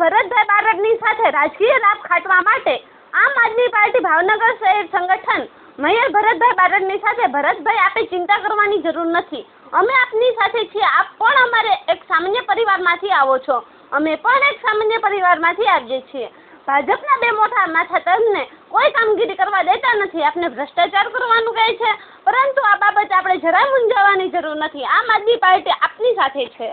ભરતભાઈ બારડની સાથે રાજકીય લાભ ખાટવા માટે આમ આદમી પાર્ટી ભાવનગર શહેર સંગઠન મેયર ભરતભાઈ બારડની સાથે ભરતભાઈ આપે ચિંતા કરવાની જરૂર નથી. અમે આપની સાથે છીએ. આપ પણ અમારે એક સામાન્ય પરિવારમાંથી આવો છો. અમે પણ એક સામાન્ય પરિવારમાંથી આવીએ છીએ. ભાજપના બે મોટા માથા તમને કોઈ કામગીરી કરવા દેતા નથી. આપને ભ્રષ્ટાચાર કરવાનું કહે છે. પરંતુ આ બાબત આપણે જરા મૂંઝાવાની જરૂર નથી. આમ આદમી પાર્ટી આપની સાથે છે.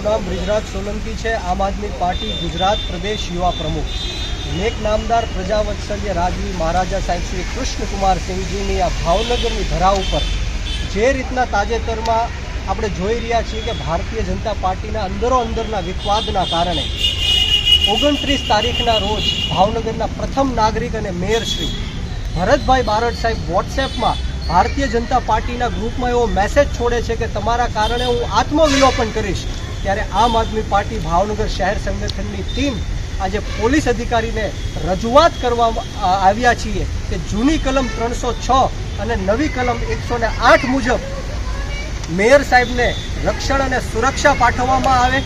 મારું નામ બ્રિજરાજ સોલંકી છે. આમ આદમી પાર્ટી ગુજરાત પ્રદેશ યુવા પ્રમુખ. નેક નામદાર પ્રજાવત્સલ્ય રાજવી મહારાજા સાહેબ શ્રી કૃષ્ણકુમાર સિંહજીની આ ભાવનગરની ધરા ઉપર જે રીતના તાજેતરમાં આપણે જોઈ રહ્યા છીએ કે ભારતીય જનતા પાર્ટીના અંદરો અંદરના વિવાદના કારણે ઓગણત્રીસ તારીખના રોજ ભાવનગરના પ્રથમ નાગરિક અને મેયર શ્રી ભરતભાઈ બારડ સાહેબ વોટ્સએપમાં ભારતીય જનતા પાર્ટીના ગ્રુપમાં એવો મેસેજ છોડે છે કે તમારા કારણે હું આત્મવિલોપન કરીશ. ત્યારે આમ આદમી પાર્ટી ભાવનગર શહેર સંગઠનની ટીમ આજે પોલીસ અધિકારીને રજૂઆત કરવા આવ્યા છીએ કે જૂની કલમ ત્રણસો છ અને નવી કલમ એકસો આઠ મુજબ મેયર સાહેબને રક્ષણ અને સુરક્ષા પાઠવવામાં આવે.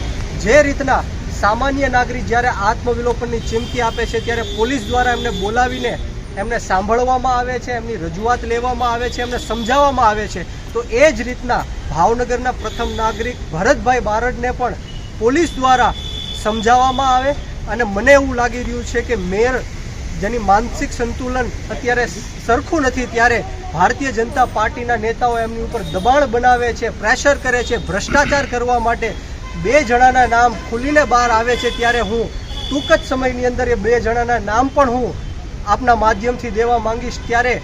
જે રીતના સામાન્ય નાગરિક જ્યારે આત્મવિલોપનની ચીમકી આપે છે ત્યારે પોલીસ દ્વારા એમને બોલાવીને એમને સાંભળવામાં આવે છે, એમની રજૂઆત લેવામાં આવે છે, એમને સમજાવવામાં આવે છે. તો એ જ રીતના ભાવનગરના પ્રથમ નાગરિક ભરતભાઈ બારડને પણ પોલીસ દ્વારા સમજાવવામાં આવે અને મને એવું લાગી રહ્યું છે કે મેયર જેની માનસિક સંતુલન અત્યારે સરખું નથી ત્યારે ભારતીય જનતા પાર્ટીના નેતાઓ એમની ઉપર દબાણ બનાવે છે, પ્રેશર કરે છે, ભ્રષ્ટાચાર કરવા માટે બે જણાના નામ ખુલીને બહાર આવે છે ત્યારે હું ટૂંક જ સમયની અંદર એ બે જણાના નામ પણ હું આપના માધ્યમથી દેવા માંગીશ. ત્યારે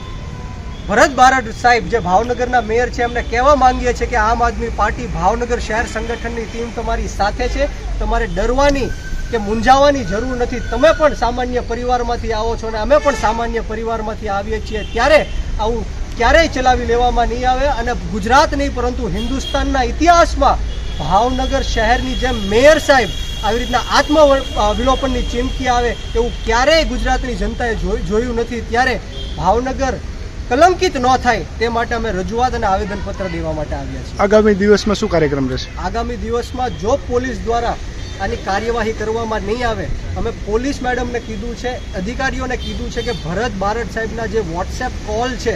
ભરત બારડ સાહેબ જે ભાવનગરના મેયર છે, એમને કહેવા માંગીએ છીએ કે આમ આદમી પાર્ટી ભાવનગર શહેર સંગઠનની ટીમ તમારી સાથે છે. તમારે ડરવાની કે મૂંઝાવાની જરૂર નથી. તમે પણ સામાન્ય પરિવારમાંથી આવો છો અને અમે પણ સામાન્ય પરિવારમાંથી આવીએ છીએ. ત્યારે આવું ક્યારેય ચલાવી લેવામાં નહીં આવે અને ગુજરાત નહીં, પરંતુ હિન્દુસ્તાનના ઇતિહાસમાં ભાવનગર શહેરની જેમ મેયર સાહેબ આવી રીતના આત્મ વિલોપનની ચીમકી આવે એવું ક્યારેય ગુજરાતની જનતાએ જોયું નથી. ત્યારે ભાવનગર કલંકિત ન થાય તે માટે અમે રજૂઆત અને આવેદનપત્ર દેવા માટે આવ્યા છીએ. આગામી દિવસમાં શું કાર્યક્રમ રહેશે? આગામી દિવસમાં જો પોલીસ દ્વારા આની કાર્યવાહી કરવામાં નહીં આવે અમે પોલીસ મેડમને કીધું છે અધિકારીઓને કીધું છે કે ભરત બારડ સાહેબના જે વોટ્સએપ કોલ છે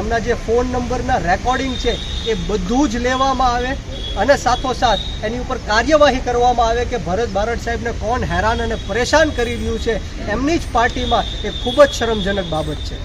એમના જે ફોન નંબરના રેકોર્ડિંગ છે એ બધું જ લેવામાં આવે અને સાથોસાથ એની ઉપર કાર્યવાહી કરવામાં આવે કે ભરત બારડ સાહેબને કોણ હેરાન અને પરેશાન કરી રહ્યું છે એમની જ પાર્ટીમાં એ ખૂબ જ શરમજનક બાબત છે.